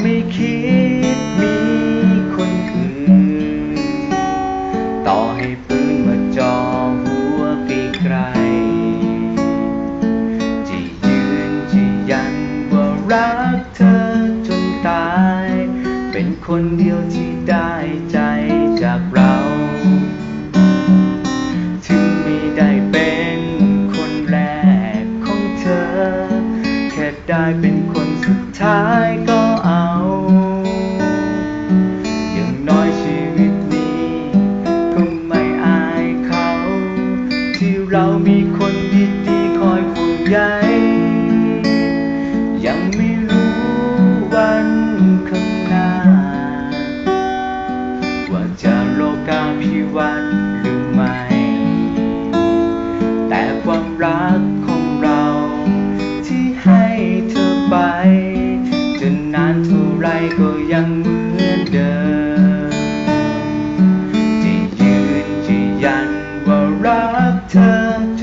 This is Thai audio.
ไม่คิดมีคนอื่น ต่อให้ปืนมาจอหัวไกลๆจะยืนจะยันว่ารักเธอจนตาย เป็นคนเดียวที่ได้ใจจากเราได้เป็นคนสุดท้ายก็ เรามีคนดีๆคอยห่วงใยยังไม่รู้วันข้างหน้า ว่าจะโลกาพิวัตรหรือไม่ แต่ความรักของเราที่ให้เธอไป จนนานเท่าไรก็ยัง 嗯